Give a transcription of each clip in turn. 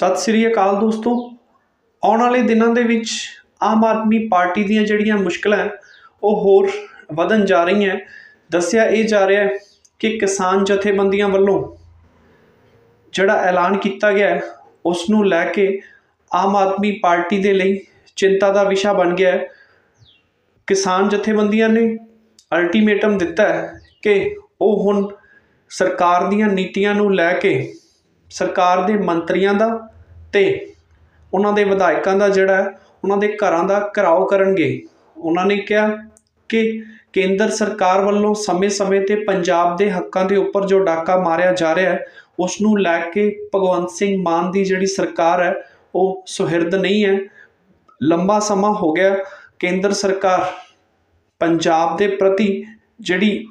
ਸਤਿ ਸ੍ਰੀ ਅਕਾਲ ਦੋਸਤੋ। ਆਉਣ ਵਾਲੇ ਦਿਨਾਂ ਦੇ ਵਿੱਚ ਆਮ ਆਦਮੀ ਪਾਰਟੀ ਦੀਆਂ ਜਿਹੜੀਆਂ ਮੁਸ਼ਕਲਾਂ ਉਹ ਹੋਰ ਵਧਣ ਜਾ ਰਹੀਆਂ ਦੱਸਿਆ ਇਹ ਜਾ ਰਿਹਾ ਹੈ ਕਿ ਕਿਸਾਨ ਜਥੇਬੰਦੀਆਂ ਵੱਲੋਂ ਜਿਹੜਾ ਐਲਾਨ ਕੀਤਾ ਗਿਆ ਉਸ ਨੂੰ ਲੈ ਕੇ ਆਮ ਆਦਮੀ ਪਾਰਟੀ ਦੇ ਲਈ ਚਿੰਤਾ ਦਾ ਵਿਸ਼ਾ ਬਣ ਗਿਆ ਹੈ। ਕਿਸਾਨ ਜਥੇਬੰਦੀਆਂ ਨੇ ਅਲਟੀਮੇਟਮ ਦਿੱਤਾ ਹੈ ਕਿ ਉਹ ਹੁਣ ਸਰਕਾਰ ਦੀਆਂ ਨੀਤੀਆਂ ਨੂੰ ਲੈ ਕੇ ਸਰਕਾਰ ਦੇ ਮੰਤਰੀਆਂ ਦਾ ਤੇ ਉਹਨਾਂ ਦੇ ਵਿਧਾਇਕਾਂ ਦਾ ਜਿਹੜਾ ਹੈ, ਉਹਨਾਂ ਦੇ ਘਰਾਂ ਦਾ ਘਿਰਾਓ ਕਰਨਗੇ। ਉਹਨਾਂ ਨੇ ਕਿਹਾ ਕਿ ਕੇਂਦਰ ਸਰਕਾਰ ਵੱਲੋਂ ਸਮੇਂ-ਸਮੇਂ ਤੇ ਪੰਜਾਬ ਦੇ ਹੱਕਾਂ ਦੇ ਉੱਪਰ ਜੋ ਡਾਕਾ ਮਾਰਿਆ ਜਾ ਰਿਹਾ ਹੈ ਉਸ ਨੂੰ ਲੈ ਕੇ ਭਗਵੰਤ ਸਿੰਘ ਮਾਨ ਦੀ ਜਿਹੜੀ ਸਰਕਾਰ ਹੈ ਉਹ ਸੁਹਿਰਦ ਨਹੀਂ ਹੈ। ਲੰਬਾ ਸਮਾਂ ਹੋ ਗਿਆ ਕੇਂਦਰ ਸਰਕਾਰ ਪੰਜਾਬ ਦੇ ਪ੍ਰਤੀ ਜਿਹੜੀ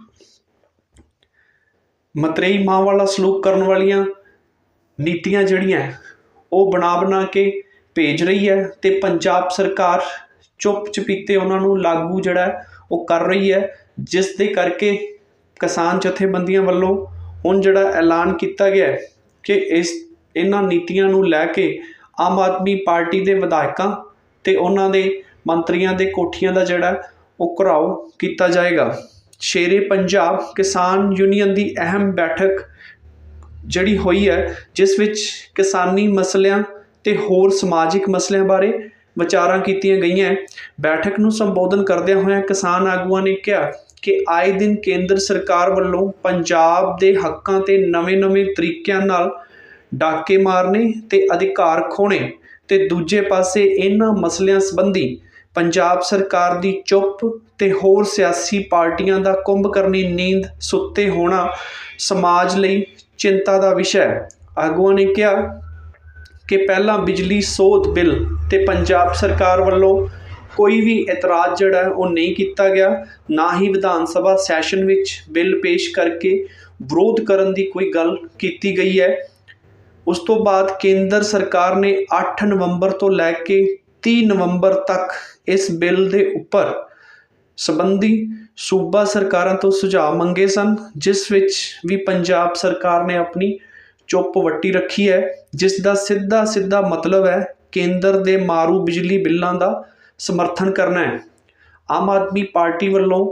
ਮਤਰੇਈ ਮਾਂ ਵਾਲਾ ਸਲੂਕ ਕਰਨ ਵਾਲੀਆਂ ਨੀਤੀਆਂ ਜਿਹੜੀਆਂ ਉਹ ਬਣਾ ਬਣਾ ਕੇ ਭੇਜ ਰਹੀ ਹੈ ਤੇ ਪੰਜਾਬ ਸਰਕਾਰ ਚੁੱਪ ਚਪੀਤੇ ਉਹਨਾਂ ਨੂੰ ਲਾਗੂ ਜਿਹੜਾ ਉਹ ਕਰ ਰਹੀ ਹੈ, ਜਿਸ ਦੇ ਕਰਕੇ ਕਿਸਾਨ ਜਥੇਬੰਦੀਆਂ ਵੱਲੋਂ ਹੁਣ ਜਿਹੜਾ ਐਲਾਨ ਕੀਤਾ ਗਿਆ ਕਿ ਇਸ, ਇਹਨਾਂ ਨੀਤੀਆਂ ਨੂੰ ਲੈ ਕੇ ਆਮ ਆਦਮੀ ਪਾਰਟੀ ਦੇ ਵਿਧਾਇਕਾਂ ਤੇ ਉਹਨਾਂ ਦੇ ਮੰਤਰੀਆਂ ਦੇ ਕੋਠੀਆਂ ਦਾ ਜਿਹੜਾ ਉਹ ਘਰਾਓ ਕੀਤਾ ਜਾਏਗਾ। ਸ਼ੇਰੇ ਪੰਜਾਬ ਕਿਸਾਨ ਯੂਨੀਅਨ ਦੀ ਅਹਿਮ ਬੈਠਕ ਜਿਹੜੀ ਹੋਈ ਹੈ, ਜਿਸ ਵਿੱਚ ਕਿਸਾਨੀ ਮਸਲਿਆਂ ਤੇ ਹੋਰ ਸਮਾਜਿਕ ਮਸਲਿਆਂ ਬਾਰੇ ਵਿਚਾਰਾਂ ਕੀਤੀਆਂ ਗਈਆਂ। ਬੈਠਕ ਨੂੰ ਸੰਬੋਧਨ ਕਰਦਿਆਂ ਹੋਇਆਂ ਕਿਸਾਨ ਆਗੂਆਂ ਨੇ ਕਿਹਾ ਕਿ ਆਏ ਦਿਨ ਕੇਂਦਰ ਸਰਕਾਰ ਵੱਲੋਂ ਪੰਜਾਬ ਦੇ ਹੱਕਾਂ ਤੇ ਨਵੇਂ-ਨਵੇਂ ਤਰੀਕਿਆਂ ਨਾਲ ਡਾਕੇ ਮਾਰਨੇ ਤੇ ਅਧਿਕਾਰ ਖੋਣੇ ਤੇ ਦੂਜੇ ਪਾਸੇ ਇਹਨਾਂ ਮਸਲਿਆਂ ਸੰਬੰਧੀ ਪੰਜਾਬ ਸਰਕਾਰ ਦੀ ਚੁੱਪ ਤੇ ਹੋਰ ਸਿਆਸੀ ਪਾਰਟੀਆਂ ਦਾ ਕੁੰਭਕਰਨੀ ਨੀਂਦ ਸੁੱਤੇ ਹੋਣਾ ਸਮਾਜ ਲਈ ਚਿੰਤਾ ਦਾ ਵਿਸ਼ਾ ਹੈ। ਆਗੂਆਂ ਨੇ ਕਿਹਾ ਕਿ ਪਹਿਲਾਂ ਬਿਜਲੀ ਸੋਧ ਬਿੱਲ ਤੇ ਪੰਜਾਬ ਸਰਕਾਰ ਵੱਲੋਂ ਕੋਈ ਵੀ ਇਤਰਾਜ਼ ਜਿਹੜਾ ਉਹ ਨਹੀਂ ਕੀਤਾ ਗਿਆ। ਨਾ ਹੀ ਵਿਧਾਨ ਸਭਾ ਸੈਸ਼ਨ ਵਿੱਚ ਬਿੱਲ ਪੇਸ਼ ਕਰਕੇ ਵਿਰੋਧ ਕਰਨ ਦੀ ਕੋਈ ਗੱਲ ਕੀਤੀ ਗਈ ਹੈ। ਉਸ ਤੋਂ ਬਾਅਦ ਕੇਂਦਰ ਸਰਕਾਰ ਨੇ 8 ਨਵੰਬਰ ਤੋਂ ਲੈ ਕੇ 30 ਨਵੰਬਰ ਤੱਕ ਇਸ ਬਿੱਲ ਦੇ ਉੱਪਰ ਸੰਬੰਧੀ ਸੂਬਾ ਸਰਕਾਰਾਂ ਤੋਂ ਸੁਝਾਅ ਮੰਗੇ ਸਨ, ਜਿਸ ਵਿੱਚ ਵੀ ਪੰਜਾਬ ਸਰਕਾਰ ਨੇ ਆਪਣੀ ਚੁੱਪ ਵੱਟੀ ਰੱਖੀ ਹੈ, ਜਿਸ ਦਾ ਸਿੱਧਾ ਸਿੱਧਾ ਮਤਲਬ ਹੈ ਕੇਂਦਰ ਦੇ ਮਾਰੂ ਬਿਜਲੀ ਬਿੱਲਾਂ ਦਾ ਸਮਰਥਨ ਕਰਨਾ ਹੈ। ਆਮ ਆਦਮੀ ਪਾਰਟੀ ਵੱਲੋਂ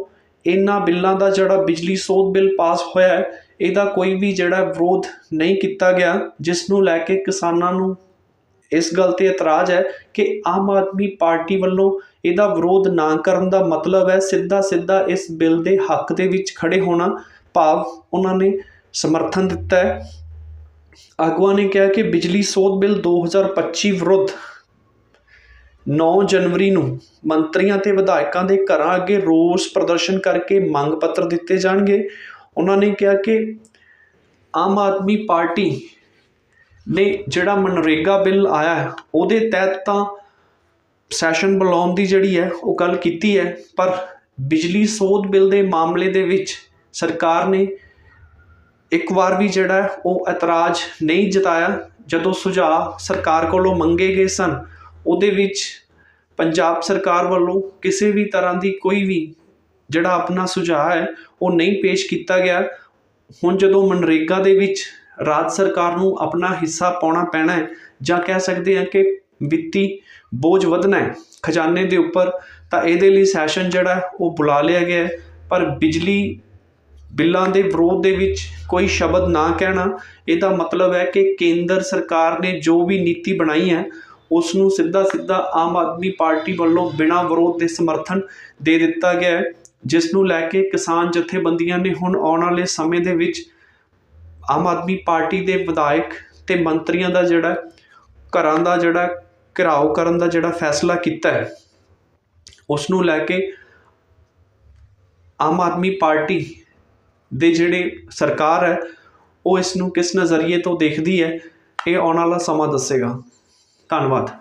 ਇਹਨਾਂ ਬਿੱਲਾਂ ਦਾ ਜਿਹੜਾ ਬਿਜਲੀ ਸੋਧ ਬਿੱਲ ਪਾਸ ਹੋਇਆ ਹੈ, ਇਹਦਾ ਕੋਈ ਵੀ ਜਿਹੜਾ ਵਿਰੋਧ ਨਹੀਂ ਕੀਤਾ ਗਿਆ, ਜਿਸ ਨੂੰ ਲੈ ਕੇ ਕਿਸਾਨਾਂ ਨੂੰ ਇਸ ਗੱਲ ਤੇ ਇਤਰਾਜ਼ ਹੈ ਕਿ ਆਮ ਆਦਮੀ ਪਾਰਟੀ ਵੱਲੋਂ ਇਹਦਾ ਵਿਰੋਧ ਨਾ ਕਰਨ ਦਾ ਮਤਲਬ ਹੈ ਸਿੱਧਾ ਸਿੱਧਾ ਇਸ ਬਿੱਲ ਦੇ ਹੱਕ ਦੇ ਵਿੱਚ ਖੜੇ ਹੋਣਾ ਭਾਵ ਉਹਨਾਂ ਨੇ ਸਮਰਥਨ ਦਿੱਤਾ ਹੈ। ਆਗੂਆਂ ਨੇ ਕਿਹਾ ਕਿ ਬਿਜਲੀ ਸੋਧ ਬਿੱਲ 2025 ਵਿਰੁੱਧ 9 ਜਨਵਰੀ ਨੂੰ ਮੰਤਰੀਆਂ ਤੇ ਵਿਧਾਇਕਾਂ ਦੇ ਘਰਾਂ ਅੱਗੇ ਰੋਸ ਪ੍ਰਦਰਸ਼ਨ ਕਰਕੇ ਮੰਗ ਪੱਤਰ ਦਿੱਤੇ ਜਾਣਗੇ। ਉਹਨਾਂ ਨੇ ਕਿਹਾ ਕਿ ਆਮ ਆਦਮੀ ਪਾਰਟੀ ਨੇ ਜਿਹੜਾ ਮਨਰੇਗਾ ਬਿੱਲ ਆਇਆ ਉਹਦੇ ਤਹਿਤ ਤਾਂ ਸੈਸ਼ਨ ਬੁਲਾਉਣ ਦੀ ਜਿਹੜੀ ਹੈ, ਉਹ ਗੱਲ ਕੀਤੀ ਹੈ, ਪਰ ਬਿਜਲੀ ਸੋਧ ਬਿੱਲ ਦੇ ਮਾਮਲੇ ਦੇ ਵਿੱਚ ਸਰਕਾਰ ਨੇ ਇੱਕ ਵਾਰ ਵੀ ਜਿਹੜਾ ਉਹ ਇਤਰਾਜ਼ ਨਹੀਂ ਜਤਾਇਆ। ਜਦੋਂ ਸੁਝਾਅ ਸਰਕਾਰ ਕੋਲੋਂ ਮੰਗੇ ਗਏ ਸਨ, ਉਹਦੇ ਵਿੱਚ ਪੰਜਾਬ ਸਰਕਾਰ ਵੱਲੋਂ ਕਿਸੇ ਵੀ ਤਰ੍ਹਾਂ ਦੀ ਕੋਈ ਵੀ ਜਿਹੜਾ ਆਪਣਾ ਸੁਝਾਅ ਹੈ, ਉਹ ਨਹੀਂ ਪੇਸ਼ ਕੀਤਾ ਗਿਆ। ਹੁਣ ਜਦੋਂ ਮਨਰੇਗਾ ਦੇ ਵਿੱਚ ਰਾਜ ਸਰਕਾਰ ਨੂੰ ਆਪਣਾ ਹਿੱਸਾ ਪਾਉਣਾ ਪੈਣਾ ਹੈ ਜਾਂ ਕਹਿ ਸਕਦੇ ਹਾਂ ਕਿ ਵਿੱਤੀ ਬੋਝ ਵਧਣਾ ਹੈ ਖਜ਼ਾਨੇ ਦੇ ਉੱਪਰ, ਤਾਂ ਇਹਦੇ ਲਈ ਸੈਸ਼ਨ ਜਿਹੜਾ ਉਹ ਬੁਲਾ ਲਿਆ ਗਿਆ ਹੈ। ਪਰ ਬਿਜਲੀ ਬਿੱਲਾਂ ਦੇ ਵਿਰੋਧ ਦੇ ਵਿੱਚ ਕੋਈ ਸ਼ਬਦ ਨਾ ਕਹਿਣਾ, ਇਹਦਾ ਮਤਲਬ ਹੈ ਕਿ ਕੇਂਦਰ ਸਰਕਾਰ ਨੇ ਜੋ ਵੀ ਨੀਤੀ ਬਣਾਈ ਹੈ ਉਸ ਨੂੰ ਸਿੱਧਾ ਸਿੱਧਾ ਆਮ ਆਦਮੀ ਪਾਰਟੀ ਵੱਲੋਂ ਬਿਨਾਂ ਵਿਰੋਧ ਦੇ ਸਮਰਥਨ ਦੇ ਦਿੱਤਾ ਗਿਆ ਹੈ ਜਿਸ ਨੂੰ ਲੈ ਕੇ ਕਿਸਾਨ ਜਥੇਬੰਦੀਆਂ ਨੇ ਹੁਣ ਆਉਣ ਵਾਲੇ ਸਮੇਂ ਦੇ ਵਿੱਚ ਆਮ ਆਦਮੀ ਪਾਰਟੀ ਦੇ ਵਿਧਾਇਕ ਅਤੇ ਮੰਤਰੀਆਂ ਦਾ ਜਿਹੜਾ ਘਰਾਂ ਦਾ ਜਿਹੜਾ ਘਿਰਾਓ ਕਰਨ ਦਾ ਜਿਹੜਾ ਫੈਸਲਾ ਕੀਤਾ ਹੈ ਉਸ ਨੂੰ ਲੈ ਕੇ ਆਮ ਆਦਮੀ ਪਾਰਟੀ ਦੇ ਜਿਹੜੇ ਸਰਕਾਰ ਹੈ, ਉਹ ਇਸ ਨੂੰ ਕਿਸ ਨਜ਼ਰੀਏ ਤੋਂ ਦੇਖਦੀ ਹੈ, ਇਹ ਆਉਣ ਵਾਲਾ ਸਮਾਂ ਦੱਸੇਗਾ। ਧੰਨਵਾਦ।